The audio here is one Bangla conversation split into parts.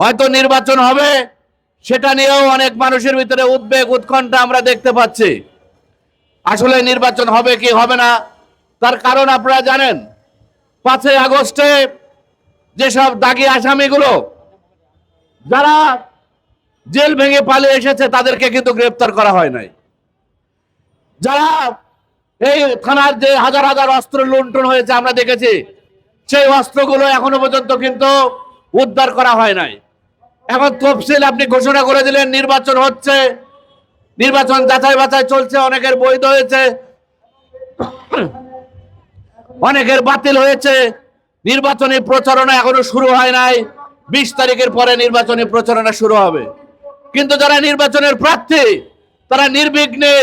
হয়তো নির্বাচন হবে, সেটা নিয়েও অনেক মানুষের ভিতরে উদ্বেগ, উৎকণ্ঠা আমরা দেখতে পাচ্ছি। আসলে নির্বাচন হবে কি হবে না, তার কারণ আপনারা জানেন, পাঁচই আগস্টে যেসব দাগি আসামিগুলো, যারা জেল ভেঙে পালিয়ে এসেছে, তাদেরকে কিন্তু গ্রেপ্তার করা হয় নাই। যারা এই থানার যে হাজার হাজার অস্ত্র লুণ্ঠন হয়েছে, আমরা দেখেছি, সেই অস্ত্রগুলো এখনও পর্যন্ত কিন্তু উদ্ধার করা হয় নাই। এখন তফসিল আপনি ঘোষণা করে দিলেন, নির্বাচন হচ্ছে। নির্বাচন যাচাই বাছাই চলছে, অনেকের বৈধ হয়েছে, অনেকের বাতিল হয়েছে। নির্বাচনী প্রচারণা এখনও শুরু হয় নাই। বিশ তারিখের পরে নির্বাচনী প্রচারণা শুরু হবে। কিন্তু যারা নির্বাচনের প্রার্থী, তারা নির্বিঘ্নে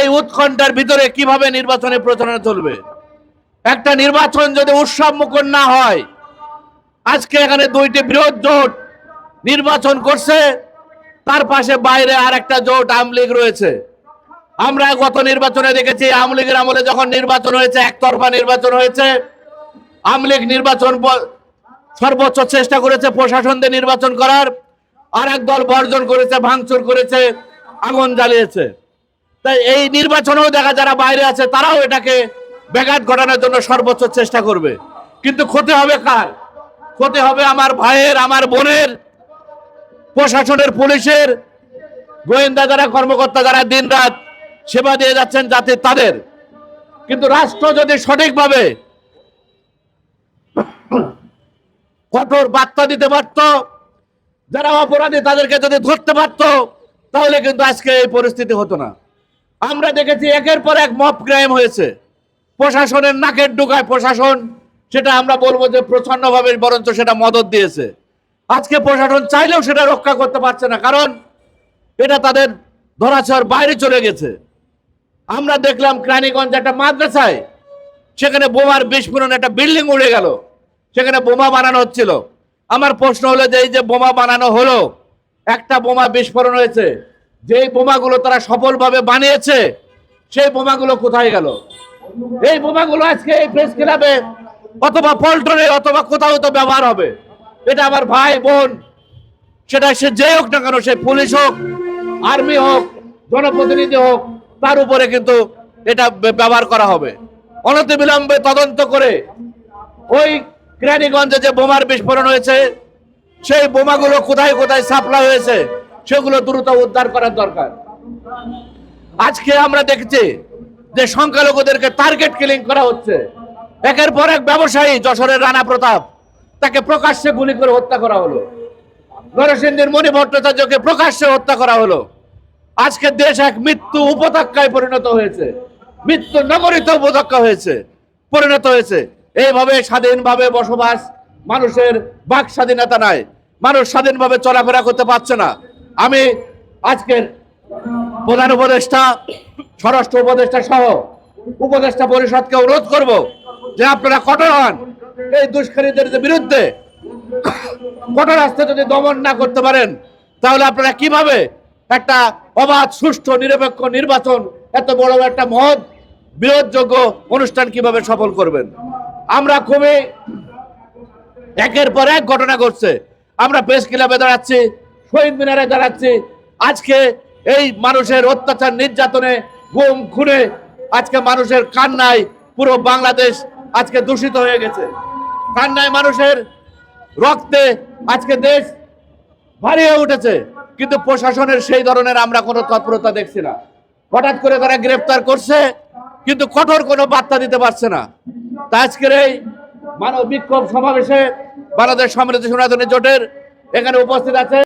এই উৎকণ্ঠার ভিতরে কীভাবে নির্বাচনী প্রচারণা চলবে? একটা নির্বাচন যদি উৎসব মুখর না হয়, আজকে এখানে দুইটি বৃহৎ জোট নির্বাচন করছে, তার পাশে বাইরে আর একটা জোট আমলিগ রয়েছে। আমরা গত নির্বাচনে দেখেছি আমলিগের আমলে যখন নির্বাচন হয়েছে, একতরফা নির্বাচন হয়েছে আমলিগ নির্বাচন সর্বোচ্চ চেষ্টা করেছে প্রশাসন দিয়ে নির্বাচন করার আর এক দল বর্জন করেছে, ভাঙচুর করেছে, আগুন জ্বালিয়েছে। তাই এই নির্বাচনেও দেখা যারা বাইরে আছে, তারাও এটাকে ব্যাঘাত ঘটানোর জন্য সর্বোচ্চ চেষ্টা করবে। কিন্তু ক্ষতি হবে কার? ক্ষতি হবে আমার ভাইয়ের, আমার বোনের প্রশাসনের, পুলিশের, গোয়েন্দা যারা, কর্মকর্তা যারা দিনরাত সেবা দিয়ে যাচ্ছেন, যাতে তাদের। কিন্তু রাষ্ট্র যদি সঠিকভাবে কঠোর বার্তা দিতে পারত, যারা অপরাধী তাদেরকে যদি ধরতে পারত, তাহলে কিন্তু আজকে এই পরিস্থিতি হতো না। আমরা দেখেছি একের পর এক মব ক্রাইম হয়েছে। প্রশাসনের নাকের ডুকায় প্রশাসন, সেটা আমরা বলব যে প্রচন্ডভাবে, বরঞ্চ সেটা মদত দিয়েছে। আজকে প্রশাসন চাইলেও সেটা রক্ষা করতে পারছে না, কারণ এটা তাদের ধরাছোঁয়ার বাইরে চলে গেছে। আমরা দেখলাম ক্রানীগঞ্জ একটা মাদ্রাসায়, সেখানে বোমার বিস্ফোরণ একটা বিল্ডিং উড়ে গেল, সেখানে বোমা বানানো হচ্ছিল। আমার প্রশ্ন হলো যে এই যে বোমা বানানো হলো, একটা বোমা বিস্ফোরণ হয়েছে, যেই বোমাগুলো তারা সফলভাবে বানিয়েছে, সেই বোমাগুলো কোথায় গেল? এই বোমাগুলো আজকে এই প্রেস ক্লাবে অথবা পল্টনে অথবা কোথাও তো ব্যবহার হবে। এটা আমার ভাই, বোন। সেটা সে যে হোক না কেন, সে পুলিশ হোক, আর্মি হোক, জনপ্রতিনিধি হোক, তার উপরে কিন্তু এটা ব্যবহার করা হবে। অনতিবিলম্বে তদন্ত করে ওই ক্রানীগঞ্জে যে বোমার বিস্ফোরণ হয়েছে, সেই বোমাগুলো কোথায় কোথায় সাপ্লাই হয়েছে, সেগুলো দ্রুত উদ্ধার করার দরকার। আজকে আমরা দেখছি যে সংখ্যালঘুদেরকে টার্গেট কিলিং করা হচ্ছে। একের পর এক ব্যবসায়ী যশোরের রানা প্রতাপ তাকে প্রকাশ্যে গুলি করে হত্যা করা হলো। নরসিংদীর মণি ভট্টাচার্যকে প্রকাশ্যে হত্যা করা হলো। আজকে দেশ এক মৃত্যু উপত্যকায় পরিণত হয়েছে। মৃত্যু নগরীতে উপত্যকা হয়েছে, পরিণত হয়েছে। এইভাবে স্বাধীনভাবে বসবাস মানুষের বাক স্বাধীনতা নাই। মানুষ স্বাধীনভাবে চলাফেরা করতে পারছে না। আমি আজকের প্রধান উপদেষ্টা, স্বরাষ্ট্র উপদেষ্টা সহ উপদেষ্টা পরিষদকে অনুরোধ করব যে আপনারা কঠোর হন। এই দুষ্কারীদের বিরুদ্ধে কঠোর রাস্তা যদি দমন না করতে পারেন, তাহলে আপনারা কীভাবে একটা অবাধ, সুষ্ঠু, নিরপেক্ষ নির্বাচন, এত বড় একটা মহৎ, বিরোধযোগ্য অনুষ্ঠান কীভাবে সফল করবেন? আমরা খুবই একের পর এক ঘটনা ঘটছে। আমরা প্রেস ক্লাবে দাঁড়াচ্ছি, শহীদ মিনারে দাঁড়াচ্ছি। আজকে এই মানুষের অত্যাচার, নির্যাতনে গুম খুনে আজকে মানুষের কান্নায় পুরো বাংলাদেশ আজকে দূষিত হয়ে গেছে। কান্নায় মানুষের রক্তে আজকে দেশ ভারী হয়ে উঠেছে। কিন্তু প্রশাসনের সেই ধরনের আমরা কোনো তৎপরতা দেখছি না। হঠাৎ করে তারা গ্রেফতার করছে, কিন্তু কঠোর কোনো বার্তা দিতে পারছে না। তা আজকের এই মানব বিক্ষোভ সমাবেশে বাংলাদেশ সমৃদ্ধি সনাতনী জোটের এখানে উপস্থিত আছে